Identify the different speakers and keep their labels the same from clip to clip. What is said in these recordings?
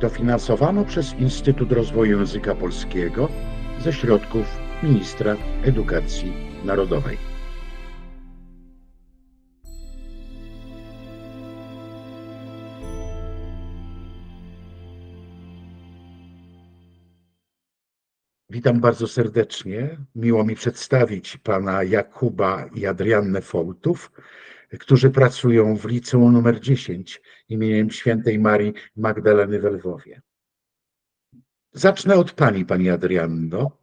Speaker 1: dofinansowano przez Instytut Rozwoju Języka Polskiego ze środków Ministra Edukacji Narodowej. Witam bardzo serdecznie. Miło mi przedstawić pana Jakuba i Adriannę którzy pracują w liceum nr 10 imieniem świętej Marii Magdaleny w Lwowie. Zacznę od pani, pani Adrianno.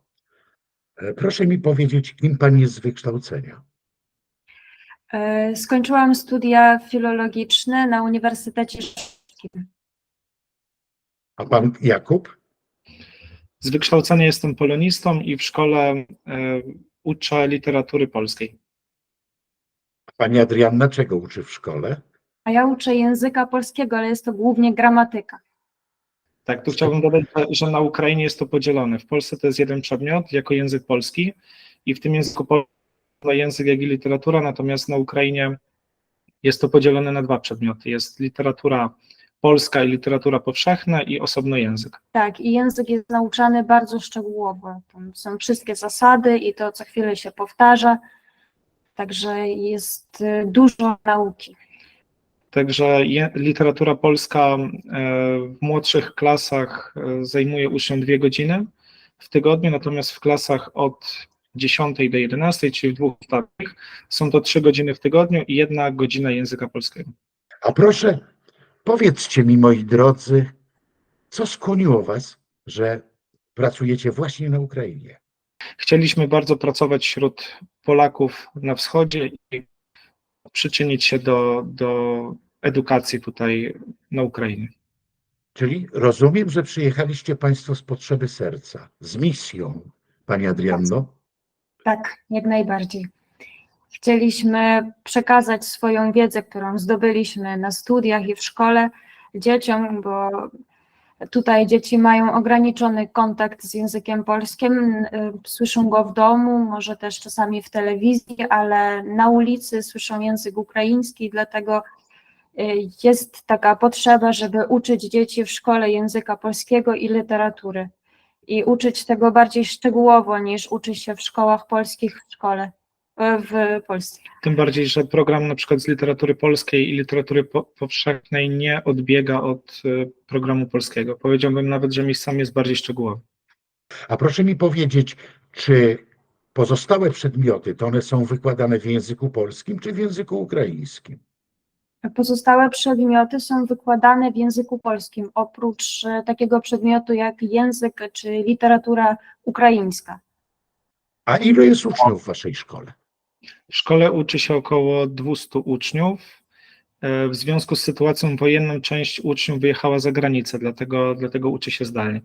Speaker 1: E, Proszę mi powiedzieć, kim pani jest z wykształcenia?
Speaker 2: E, Skończyłam studia filologiczne na Uniwersytecie Śląskim.
Speaker 1: A pan Jakub?
Speaker 3: Z wykształcenia jestem polonistą i w szkole e, uczę literatury polskiej.
Speaker 1: Pani Adrianna czego uczy w szkole?
Speaker 2: A ja uczę języka polskiego, ale jest to głównie gramatyka.
Speaker 3: Tak, tu chciałbym dodać, że- że na Ukrainie jest to podzielone. W Polsce to jest jeden przedmiot jako język polski i w tym języku polskim język, jak i literatura, natomiast na Ukrainie jest to podzielone na dwa przedmioty. Jest literatura polska i literatura powszechna i osobno język.
Speaker 2: Tak, i język jest nauczany bardzo szczegółowo. Tam są wszystkie zasady i to co chwilę się powtarza. Także jest y, dużo nauki.
Speaker 3: Także literatura polska e, w młodszych klasach e, zajmuje uczniom dwie godziny w tygodniu, natomiast w klasach od 10 do 11, czyli w dwóch stopniach, są to trzy godziny w tygodniu i jedna godzina języka polskiego.
Speaker 1: A proszę, powiedzcie mi, moi drodzy, co skłoniło was, że pracujecie właśnie na Ukrainie?
Speaker 3: Chcieliśmy bardzo pracować wśród Polaków na wschodzie i przyczynić się do, do edukacji tutaj na Ukrainie.
Speaker 1: Czyli rozumiem, że przyjechaliście Państwo z potrzeby serca, z misją, Pani Adrianno.
Speaker 2: Tak, jak najbardziej. Chcieliśmy przekazać swoją wiedzę, którą zdobyliśmy na studiach i w szkole dzieciom, bo tutaj dzieci mają ograniczony kontakt z językiem polskim, y, słyszą go w domu, może też czasami w telewizji, ale na ulicy słyszą język ukraiński, dlatego y, jest taka potrzeba, żeby uczyć dzieci w szkole języka polskiego i literatury i uczyć tego bardziej szczegółowo niż uczy się w szkołach polskich w szkole w Polsce.
Speaker 3: Tym bardziej, że program na przykład z literatury polskiej i literatury po, powszechnej nie odbiega od y, programu polskiego. Powiedziałbym nawet, że miejscami jest bardziej szczegółowy.
Speaker 1: A proszę mi powiedzieć, czy pozostałe przedmioty, to one są wykładane w języku polskim czy w języku ukraińskim?
Speaker 2: Pozostałe przedmioty są wykładane w języku polskim, oprócz e, takiego przedmiotu jak język czy literatura ukraińska.
Speaker 1: A ilu jest uczniów w Waszej szkole?
Speaker 3: W szkole uczy się około 200 uczniów. E, W związku z sytuacją wojenną część uczniów wyjechała za granicę, dlatego, dlatego uczy się zdalnie.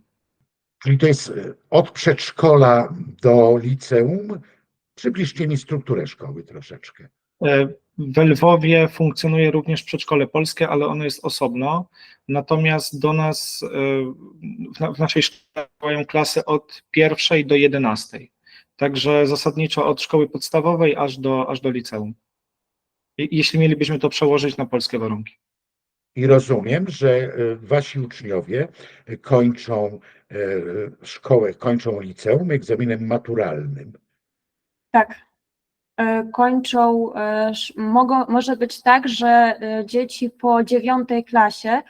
Speaker 1: Czyli to jest e, od przedszkola do liceum. Przybliżcie mi strukturę szkoły troszeczkę.
Speaker 3: E, W Lwowie funkcjonuje również przedszkole polskie, ale ono jest osobno. Natomiast do nas w na- w naszej szkole działają klasy od pierwszej do jedenastej. Także zasadniczo od szkoły podstawowej aż do, aż do liceum. I- Jeśli mielibyśmy to przełożyć na polskie warunki.
Speaker 1: I rozumiem, że e, Wasi uczniowie e, kończą e, szkołę, kończą liceum egzaminem maturalnym.
Speaker 2: Tak. Kończą, mogą, może być tak, że dzieci po dziewiątej klasie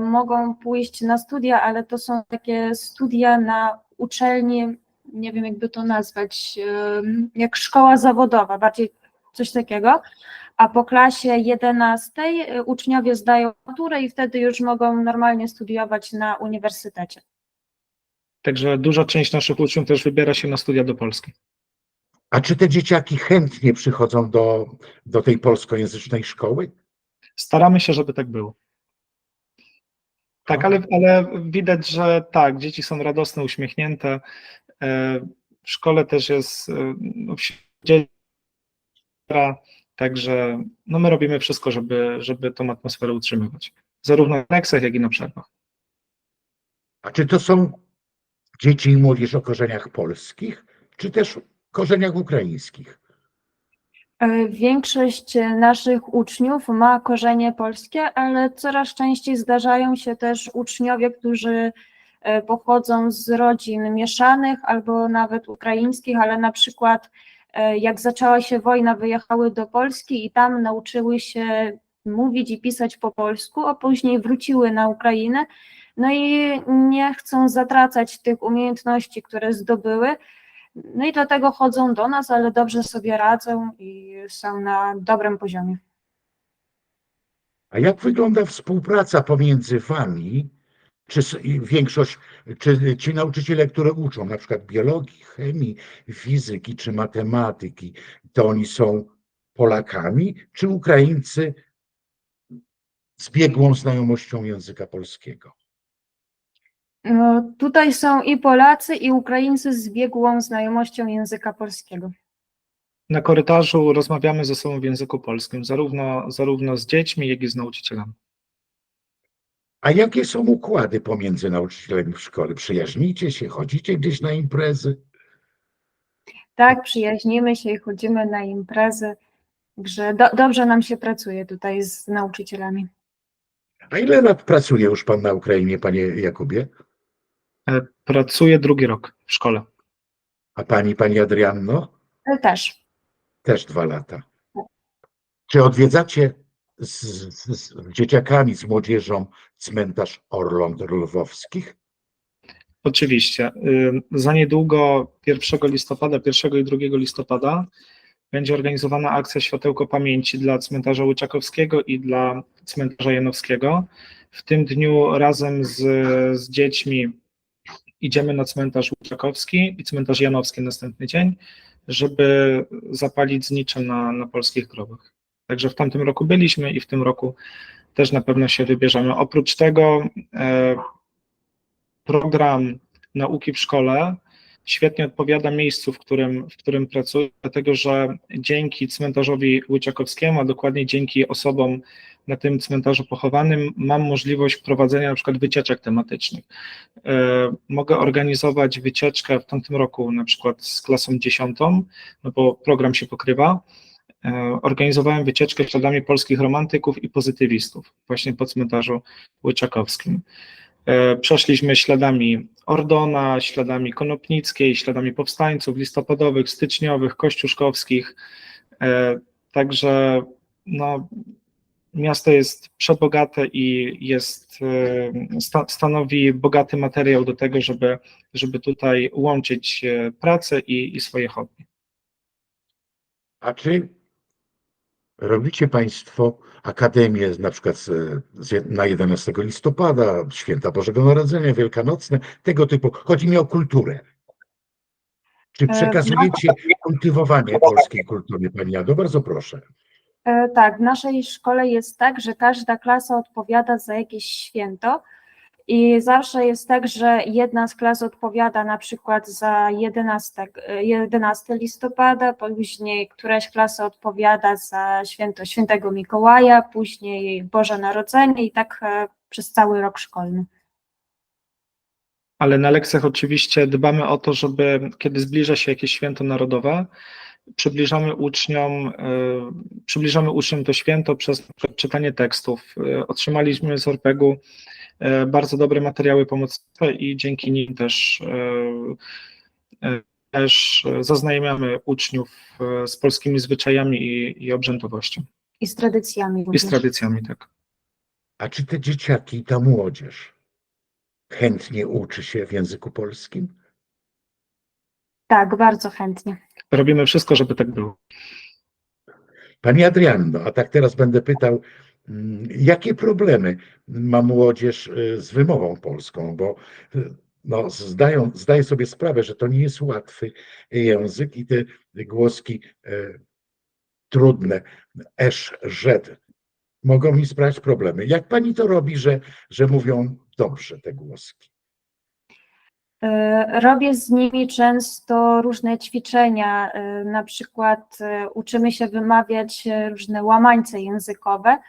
Speaker 2: mogą pójść na studia, ale to są takie studia na uczelni, nie wiem jakby to nazwać, jak szkoła zawodowa, bardziej coś takiego. A po klasie 11 e, uczniowie zdają maturę i wtedy już mogą normalnie studiować na uniwersytecie.
Speaker 3: Także duża część naszych uczniów też wybiera się na studia do Polski.
Speaker 1: A czy te dzieciaki chętnie przychodzą do, do tej polskojęzycznej szkoły?
Speaker 3: Staramy się, żeby tak było. Tak, ale, ale widać, że tak, dzieci są radosne, uśmiechnięte. E, W szkole też jest e, no, wśród dzieci, także no, my robimy wszystko, żeby, żeby tą atmosferę utrzymywać. Zarówno na lekcjach, jak i na przerwach.
Speaker 1: A czy to są dzieci i młodzież o korzeniach polskich, czy też korzeniach ukraińskich?
Speaker 2: E, Większość naszych uczniów ma korzenie polskie, ale coraz częściej zdarzają się też uczniowie, którzy pochodzą z rodzin mieszanych albo nawet ukraińskich, ale na przykład e, jak zaczęła się wojna, wyjechały do Polski i tam nauczyły się mówić i pisać po polsku, a później wróciły na Ukrainę. No i nie chcą zatracać tych umiejętności, które zdobyły. No i dlatego chodzą do nas, ale dobrze sobie radzą i są na dobrym poziomie.
Speaker 1: A jak wygląda współpraca pomiędzy wami, czy większość, czy ci nauczyciele, które uczą, na przykład biologii, chemii, fizyki czy matematyki, to oni są Polakami, czy Ukraińcy z biegłą znajomością języka polskiego?
Speaker 2: No, tutaj są i Polacy, i Ukraińcy z biegłą znajomością języka polskiego.
Speaker 3: Na korytarzu rozmawiamy ze sobą w języku polskim, zarówno, zarówno z dziećmi, jak i z nauczycielami.
Speaker 1: A jakie są układy pomiędzy nauczycielami w szkole? Przyjaźnicie się, chodzicie gdzieś na imprezy?
Speaker 2: Tak, przyjaźnimy się i chodzimy na imprezy, także do, dobrze nam się pracuje tutaj z nauczycielami.
Speaker 1: A ile lat pracuje już pan na Ukrainie, panie Jakubie?
Speaker 3: E, Pracuję drugi rok w szkole.
Speaker 1: A pani, pani Adrianno?
Speaker 2: Też.
Speaker 1: Też dwa lata. Czy odwiedzacie z, z, z dzieciakami, z młodzieżą cmentarz Orląt Lwowskich?
Speaker 3: Oczywiście. Za niedługo 1 listopada, 1 i 2 listopada będzie organizowana akcja Światełko Pamięci dla cmentarza Łyczakowskiego i dla cmentarza Janowskiego. W tym dniu razem z, z dziećmi idziemy na cmentarz Łyczakowski i cmentarz Janowski następny dzień, żeby zapalić znicze na, na polskich grobach. Także w tamtym roku byliśmy i w tym roku też na pewno się wybierzemy. Oprócz tego e, program nauki w szkole świetnie odpowiada miejscu, w którym, w którym pracuję, dlatego że dzięki cmentarzowi Łyczakowskiemu, a dokładnie dzięki osobom na tym cmentarzu pochowanym, mam możliwość prowadzenia na przykład wycieczek tematycznych. E, Mogę organizować wycieczkę w tamtym roku na przykład z klasą dziesiątą, no bo program się pokrywa. E, Organizowałem wycieczkę śladami polskich romantyków i pozytywistów właśnie po cmentarzu Łyczakowskim. E, Przeszliśmy śladami Ordona, śladami Konopnickiej, śladami powstańców listopadowych, styczniowych, kościuszkowskich. E, Także no, miasto jest przebogate i jest, sta, stanowi bogaty materiał do tego, żeby, żeby tutaj łączyć pracę i, i swoje hobby.
Speaker 1: A czy robicie Państwo akademię na przykład z, z, na 11 listopada, święta Bożego Narodzenia, Wielkanocne, tego typu? Chodzi mi o kulturę. Czy
Speaker 2: E,
Speaker 1: przekazujecie kultywowanie polskiej kultury, Pani Jado? Bardzo proszę.
Speaker 2: E, Tak, w naszej szkole jest tak, że każda klasa odpowiada za jakieś święto i zawsze jest tak, że jedna z klas odpowiada na przykład za 11, e, 11 listopada, później któraś klasa odpowiada za święto świętego Mikołaja, później Boże Narodzenie i tak e, przez cały rok szkolny.
Speaker 3: Ale na lekcjach oczywiście dbamy o to, żeby kiedy zbliża się jakieś święto narodowe, przybliżamy uczniom, e, przybliżamy uczniom to święto przez czytanie tekstów. E, Otrzymaliśmy z Orpegu bardzo dobre materiały pomocowe i dzięki nim też, e, e, też zaznajamiamy uczniów e, z polskimi zwyczajami i, i obrzędowością
Speaker 2: I z tradycjami
Speaker 3: i z
Speaker 2: również.
Speaker 3: tradycjami, tak.
Speaker 1: A czy te dzieciaki, ta młodzież chętnie uczy się w języku polskim?
Speaker 2: Tak, bardzo chętnie.
Speaker 3: Robimy wszystko, żeby tak było.
Speaker 1: Pani Adrianno, a tak teraz będę pytał, jakie problemy ma młodzież y, z wymową polską, bo y, no, zdają, zdaję sobie sprawę, że to nie jest łatwy język i te głoski y, trudne, esz, żed, mogą mi sprawiać problemy. Jak pani to robi, że, że mówią dobrze te głoski?
Speaker 2: E, Robię z nimi często różne ćwiczenia, e, na przykład e, uczymy się wymawiać e, różne łamańce językowe, e,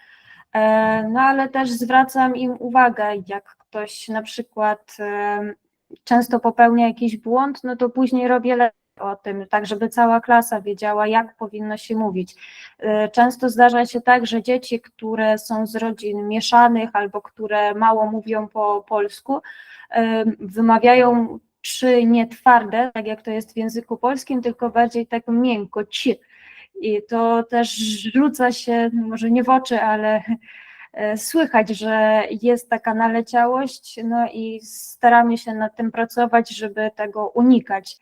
Speaker 2: no ale też zwracam im uwagę, jak ktoś na przykład e, często popełnia jakiś błąd, no to później robię o tym, tak żeby cała klasa wiedziała, jak powinno się mówić. Y, Często zdarza się tak, że dzieci, które są z rodzin mieszanych albo które mało mówią po polsku, wymawiają czy nie twarde, tak jak to jest w języku polskim, tylko bardziej tak miękko, ci. I to też rzuca się, może nie w oczy, ale e, słychać, że jest taka naleciałość, no i staramy się nad tym pracować, żeby tego unikać.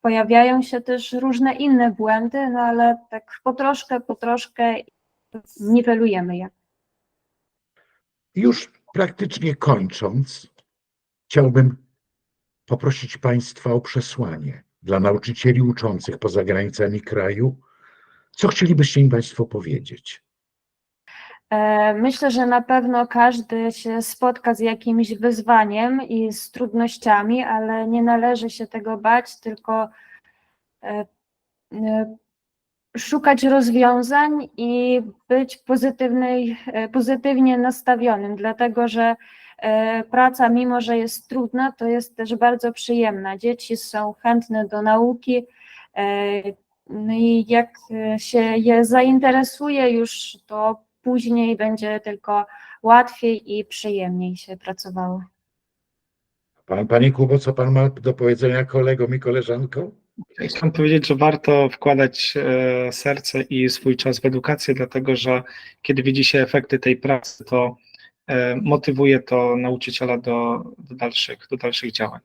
Speaker 2: Pojawiają się też różne inne błędy, no ale tak po troszkę, po troszkę niwelujemy je.
Speaker 1: Już praktycznie kończąc, chciałbym poprosić Państwa o przesłanie dla nauczycieli uczących poza granicami kraju. Co chcielibyście im Państwo powiedzieć?
Speaker 2: E, Myślę, że na pewno każdy się spotka z jakimś wyzwaniem i z trudnościami, ale nie należy się tego bać, tylko e, e, szukać rozwiązań i być pozytywnej, pozytywnie nastawionym, dlatego że praca, mimo że jest trudna, to jest też bardzo przyjemna. Dzieci są chętne do nauki. No i jak e, się je zainteresuje już, to później będzie tylko łatwiej i przyjemniej się pracowało.
Speaker 1: Pan, Panie Kubo, co Pan ma do powiedzenia kolegom i koleżankom?
Speaker 3: Chciałem powiedzieć, że warto wkładać e, serce i swój czas w edukację, dlatego że kiedy widzi się efekty tej pracy, to e, motywuje to nauczyciela do, do, dalszych, do dalszych działań.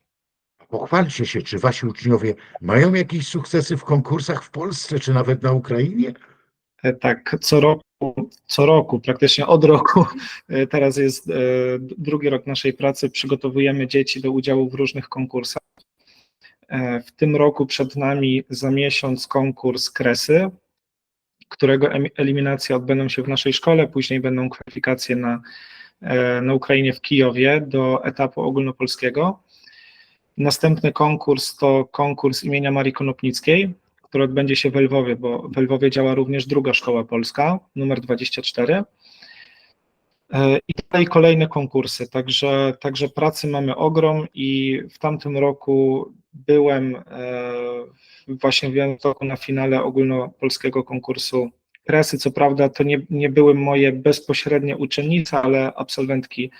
Speaker 1: Pochwalcie się, czy Wasi uczniowie mają jakieś sukcesy w konkursach w Polsce, czy nawet na Ukrainie?
Speaker 3: E, Tak, co roku, co roku, praktycznie od roku, e, teraz jest e, drugi rok naszej pracy, przygotowujemy dzieci do udziału w różnych konkursach. W tym roku przed nami za miesiąc konkurs Kresy, którego eliminacje odbędą się w naszej szkole, później będą kwalifikacje na, na Ukrainie w Kijowie do etapu ogólnopolskiego. Następny konkurs to konkurs imienia Marii Konopnickiej, który odbędzie się w Lwowie, bo w Lwowie działa również druga szkoła polska, numer 24. E, I dalej kolejne konkursy, także, także pracy mamy ogrom i w tamtym roku byłem e, właśnie w Białymstoku na finale ogólnopolskiego konkursu kresy. Co prawda to nie, nie były moje bezpośrednie uczennice, ale absolwentki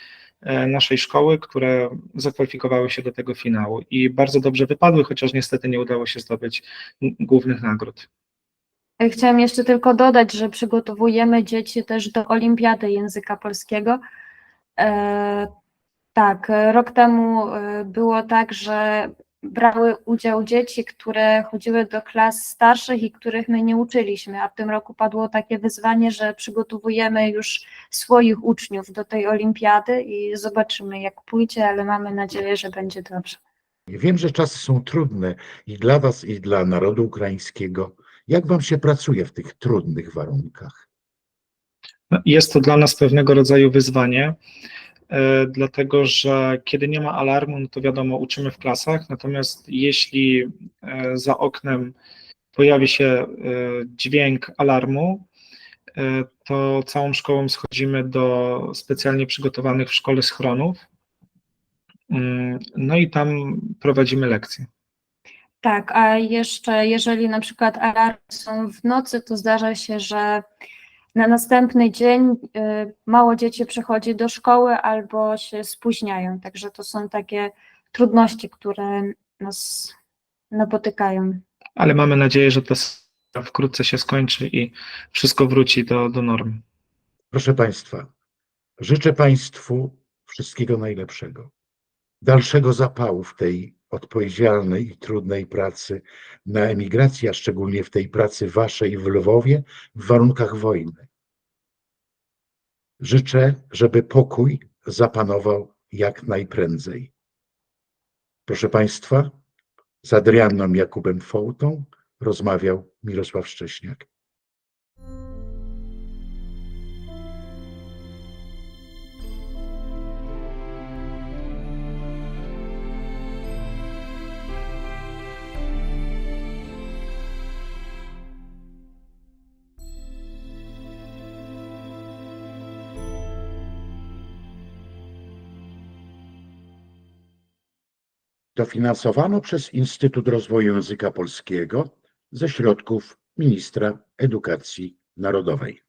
Speaker 3: naszej szkoły, które zakwalifikowały się do tego finału i bardzo dobrze wypadły, chociaż niestety nie udało się zdobyć głównych nagród.
Speaker 2: Chciałam jeszcze tylko dodać, że przygotowujemy dzieci też do Olimpiady Języka Polskiego. E, tak, rok temu e, było tak, że brały udział dzieci, które chodziły do klas starszych i których my nie uczyliśmy, a w tym roku padło takie wyzwanie, że przygotowujemy już swoich uczniów do tej olimpiady i zobaczymy jak pójdzie, ale mamy nadzieję, że będzie dobrze.
Speaker 1: Wiem, że czasy są trudne i dla Was, i dla narodu ukraińskiego. Jak Wam się pracuje w tych trudnych warunkach?
Speaker 3: No, Jest to dla nas pewnego rodzaju wyzwanie, dlatego że kiedy nie ma alarmu, no to wiadomo, uczymy w klasach, natomiast jeśli e, za oknem pojawi się e, dźwięk alarmu, e, to całą szkołą schodzimy do specjalnie przygotowanych w szkole schronów. Mm, No i tam prowadzimy lekcje.
Speaker 2: Tak, a jeszcze jeżeli na przykład alarmy są w nocy, to zdarza się, że na następny dzień y, mało dzieci przychodzi do szkoły albo się spóźniają. Także to są takie trudności, które nas napotykają.
Speaker 3: Ale mamy nadzieję, że to wkrótce się skończy i wszystko wróci do, do normy.
Speaker 1: Proszę Państwa, życzę Państwu wszystkiego najlepszego, dalszego zapału w tej odpowiedzialnej i trudnej pracy na emigracji, a szczególnie w tej pracy Waszej w Lwowie w warunkach wojny. Życzę, żeby pokój zapanował jak najprędzej. Proszę Państwa, z Adrianną Jakubem Fołtą rozmawiał Mirosław Szcześniak. Dofinansowano przez Instytut Rozwoju Języka Polskiego ze środków ministra edukacji narodowej.